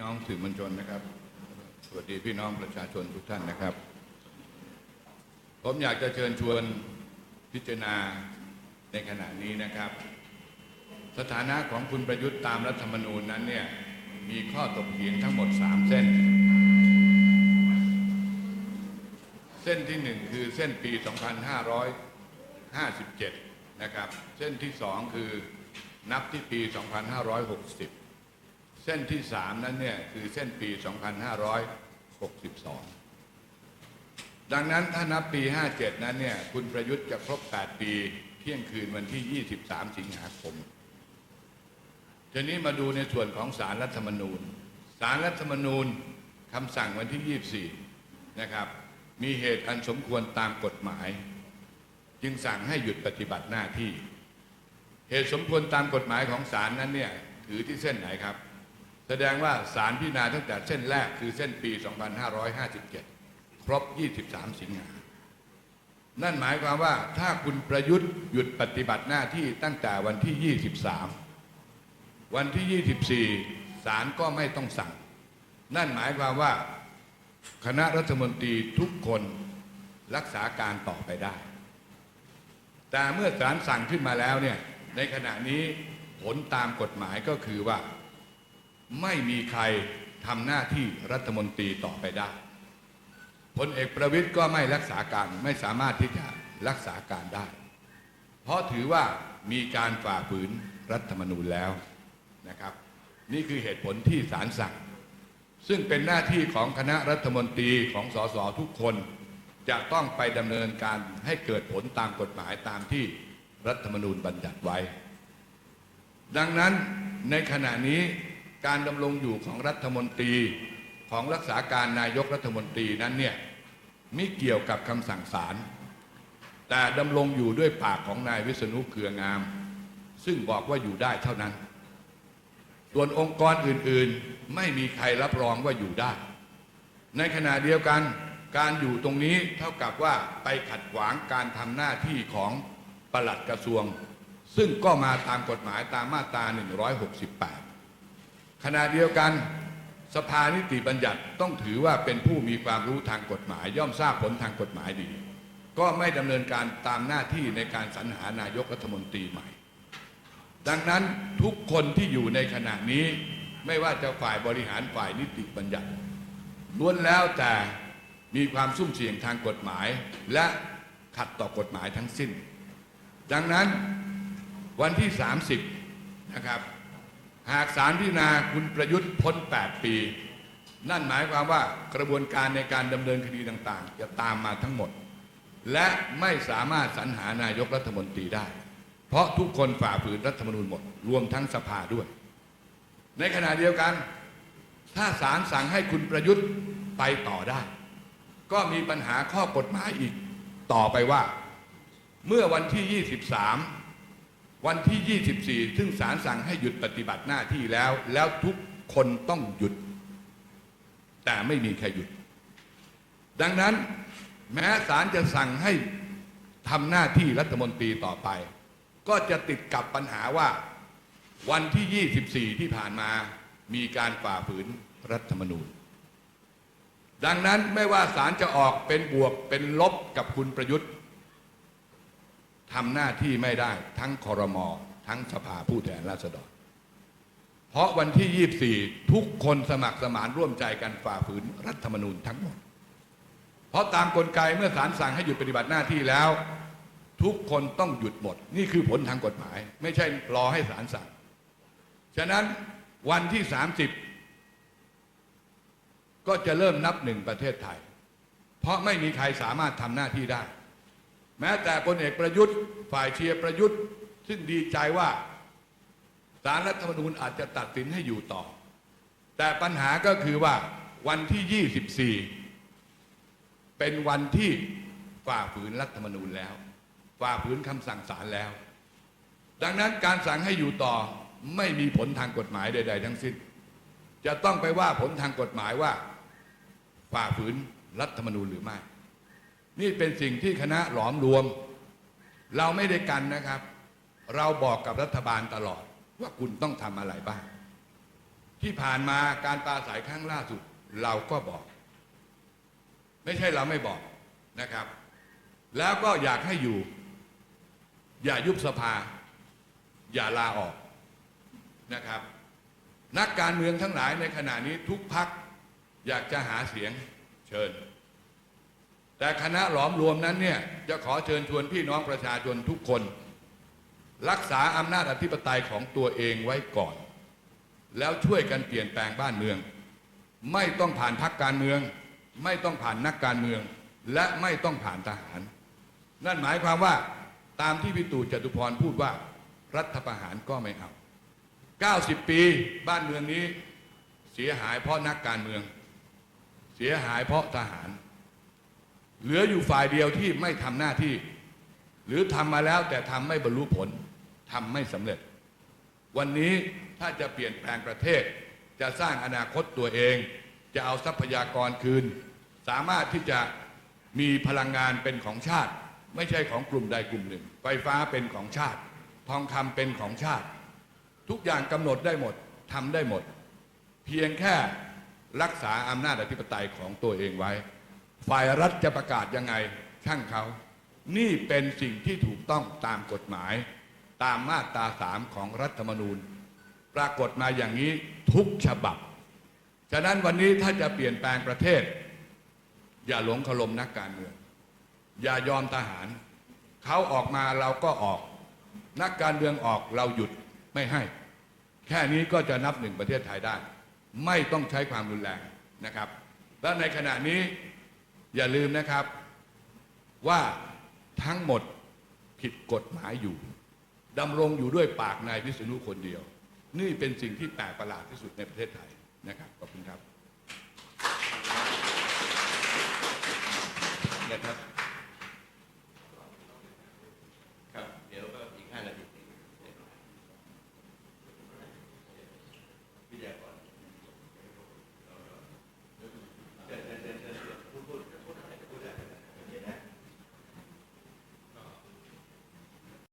น้องสื่อมวลชนนะครับ สวัสดีพี่น้องประชาชนทุกท่านนะครับ ผมอยากจะเชิญชวนพิจารณาในขณะนี้นะครับ สถานะของคุณประยุทธ์ตามรัฐธรรมนูญนั้นเนี่ยมีข้อตกเถียงทั้งหมด 3 เส้น เส้นที่หนึ่งคือเส้นปี 2557 นะครับ เส้นที่สองคือนับที่ปี 2560 ส้นที่สามนั้นเนี่ยคือเส้นปี 2562 ดังนั้นถ้านับปี 57 นั้นเนี่ยคุณประยุทธ์จะครบ 8 ปีเที่ยงคืนวันที่ 23 สิงหาคม ทีนี้มาดูในส่วนของสารรัฐธรรมนูญ สารรัฐธรรมนูญคำสั่งวันที่ 24 นะครับ มีเหตุอันสมควรตามกฎหมาย จึงสั่งให้หยุดปฏิบัติหน้าที่ เหตุสมควรตามกฎหมายของศาลนั้นเนี่ยถือที่เส้นไหนครับ แสดงว่าศาลพิจารณาตั้งแต่เส้นแรกคือเส้นปี 2557 ครบ 23 สิงหา นั่นหมายความว่าถ้าคุณประยุทธ์หยุดปฏิบัติหน้าที่ตั้งแต่วันที่ 23 วันที่ 24 ศาลก็ไม่ต้องสั่ง นั่นหมายความว่าคณะรัฐมนตรีทุกคนรักษาการต่อไปได้ แต่เมื่อศาลสั่งขึ้นมาแล้วเนี่ย ในขณะนี้ผลตามกฎหมายก็คือว่า ไม่มีใครทำหน้าที่รัฐมนตรีต่อไปได้พลเอกประวิตยก็ไม่รักษาการไม่สามารถที่จะรักษาการได้ เพราะถือว่ามีการฝ่าฝืนรัฐธรรมนูญแล้วนะครับ นี่คือเหตุผลที่ศาลสั่งซึ่งเป็นหน้าที่ของคณะรัฐมนตรีของสสทุกคน จะต้องไปดำเนินการให้เกิดผลตามกฎหมายตามที่รัฐธรรมนูญบัญญัติไว้ ดังนั้นในขณะนี้ การดำรงอยู่ของรัฐมนตรีของรักษาการนายกรัฐมนตรีนั้นเนี่ยไม่เกี่ยวกับคำสั่งศาลแต่ดำรงอยู่ด้วยปากของนายวิษณุเครืองาม ซึ่งบอกว่าอยู่ได้เท่านั้น ส่วนองค์กรอื่นๆไม่มีใครรับรองว่าอยู่ได้ ในขณะเดียวกันการอยู่ตรงนี้เท่ากับว่าไปขัดขวางการทำหน้าที่ของปลัดกระทรวง ซึ่งก็มาตามกฎหมายตามมาตรา 168 ขณะเดียวกันสภานิติบัญญัติต้องถือว่าเป็นผู้มีความรู้ทางกฎหมาย ย่อมทราบผลทางกฎหมายดี ก็ไม่ดำเนินการตามหน้าที่ในการสรรหานายกรัฐมนตรีใหม่ ดังนั้นทุกคนที่อยู่ในขณะนี้ไม่ว่าจะฝ่ายบริหารฝ่ายนิติบัญญัติล้วนแล้วแต่มีความสุ่มเสี่ยงทางกฎหมาย และขัดต่อกฎหมายทั้งสิ้น ดังนั้นวันที่ 30 นะครับ หากสารพิจารณาคุณประยุทธ์พ้น 8 ปี นั่นหมายความว่ากระบวนการในการดำเนินคดีต่างๆ จะตามมาทั้งหมด และไม่สามารถสรรหานายกรัฐมนตรีได้ เพราะทุกคนฝ่าฝืนรัฐธรรมนูญหมด รวมทั้งสภาด้วย ในขณะเดียวกัน ถ้าศาลสั่งให้คุณประยุทธ์ไปต่อได้ ก็มีปัญหาข้อกฎหมายอีกต่อไปว่า เมื่อวันที่ 23 วันที่ 24 ซึ่งศาลสั่งให้หยุดปฏิบัติหน้าที่แล้ว แล้วทุกคนต้องหยุด แต่ไม่มีใครหยุด ดังนั้นแม้ศาลจะสั่งให้ทำหน้าที่รัฐมนตรีต่อไป ก็จะติดกับปัญหาว่าวันที่ 24 ที่ผ่านมามีการฝ่าฝืนรัฐธรรมนูญ ดังนั้นไม่ว่าศาลจะออกเป็นบวกเป็นลบกับคุณประยุทธ์ ทำหน้าที่ไม่ได้ทั้งคอรมอทั้งสภาผู้แทนราษฎร เพราะวันที่ 24 ทุกคนสมัครสมานร่วมใจกันฝ่าฝืนรัฐธรรมนูญทั้งหมด เพราะตามกลไกเมื่อศาลสั่งให้หยุดปฏิบัติหน้าที่แล้ว ทุกคนต้องหยุดหมด นี่คือผลทางกฎหมาย ไม่ใช่รอให้ศาลสั่ง ฉะนั้นวันที่ 30 ก็จะเริ่มนับหนึ่งประเทศไทย เพราะไม่มีใครสามารถทำหน้าที่ได้ แม้แต่พลเอกประยุทธ์ ฝ่ายเชียร์ประยุทธ์ ซึ่งดีใจว่าสารรัฐธรรมนูญอาจจะตัดสินให้อยู่ต่อ แต่ปัญหาก็คือว่าวันที่ 24 เป็นวันที่ฝ่าฝืนรัฐธรรมนูญแล้ว ฝ่าฝืนคำสั่งศาลแล้ว ดังนั้นการสั่งให้อยู่ต่อไม่มีผลทางกฎหมายใด ๆ ทั้งสิ้น จะต้องไปว่าผลทางกฎหมายว่าฝ่าฝืนรัฐธรรมนูญหรือไม่ นี่เป็นสิ่งที่คณะหลอมรวม เราไม่ได้กันนะครับ เราบอกกับรัฐบาลตลอดว่าคุณต้องทำอะไรบ้าง ที่ผ่านมาการปราศัยครั้งล่าสุด เราก็บอก ไม่ใช่เราไม่บอกนะครับ แล้วก็อยากให้อยู่ อย่ายุบสภา อย่าลาออกนะครับ นักการเมืองทั้งหลายในขณะนี้ทุกพักอยากจะหาเสียงเชิญ แต่คณะหลอมรวมนั้นเนี่ยจะขอเชิญชวนพี่น้องประชาชนทุกคน รักษาอำนาจอธิปไตยของตัวเองไว้ก่อน แล้วช่วยกันเปลี่ยนแปลงบ้านเมือง ไม่ต้องผ่านพักการเมือง ไม่ต้องผ่านนักการเมือง และไม่ต้องผ่านทหาร นั่นหมายความว่าตามที่พิตูจตุพรพูดว่ารัฐประหารก็ไม่เอา90 ปีบ้านเมืองนี้เสียหายเพราะนักการเมือง เสียหายเพราะทหาร เหลืออยู่ฝ่ายเดียวที่ไม่ทำหน้าที่ หรือทำมาแล้วแต่ทำไม่บรรลุผลทำไม่สำเร็จ วันนี้ถ้าจะเปลี่ยนแปลงประเทศ จะสร้างอนาคตตัวเอง จะเอาทรัพยากรคืน สามารถที่จะมีพลังงานเป็นของชาติ ไม่ใช่ของกลุ่มใดกลุ่มหนึ่ง ไฟฟ้าเป็นของชาติ ทองคำเป็นของชาติ ทุกอย่างกำหนดได้หมดทำได้หมด เพียงแค่รักษาอำนาจอธิปไตยของตัวเองไว้ ฝ่ายรัฐจะประกาศยังไงช่างเขานี่เป็นสิ่งที่ถูกต้องตามกฎหมาย ตามมาตราสามของรัฐธรรมนูญ ปรากฏมาอย่างนี้ทุกฉบับ ฉะนั้นวันนี้ถ้าจะเปลี่ยนแปลงประเทศ อย่าหลงเคารมนักการเมือง อย่ายอมทหาร เขาออกมาเราก็ออก นักการเมืองออกเราหยุดไม่ให้ แค่นี้ก็จะนับหนึ่งประเทศไทยได้ ไม่ต้องใช้ความรุนแรงนะครับ และในขณะนี้ อย่าลืมนะครับว่าทั้งหมดผิดกฎหมายอยู่ดำรงอยู่ด้วยปากนายวิษณุคนเดียว นี่เป็นสิ่งที่แปลกประหลาดที่สุดในประเทศไทยนะครับขอบคุณครับนะครับ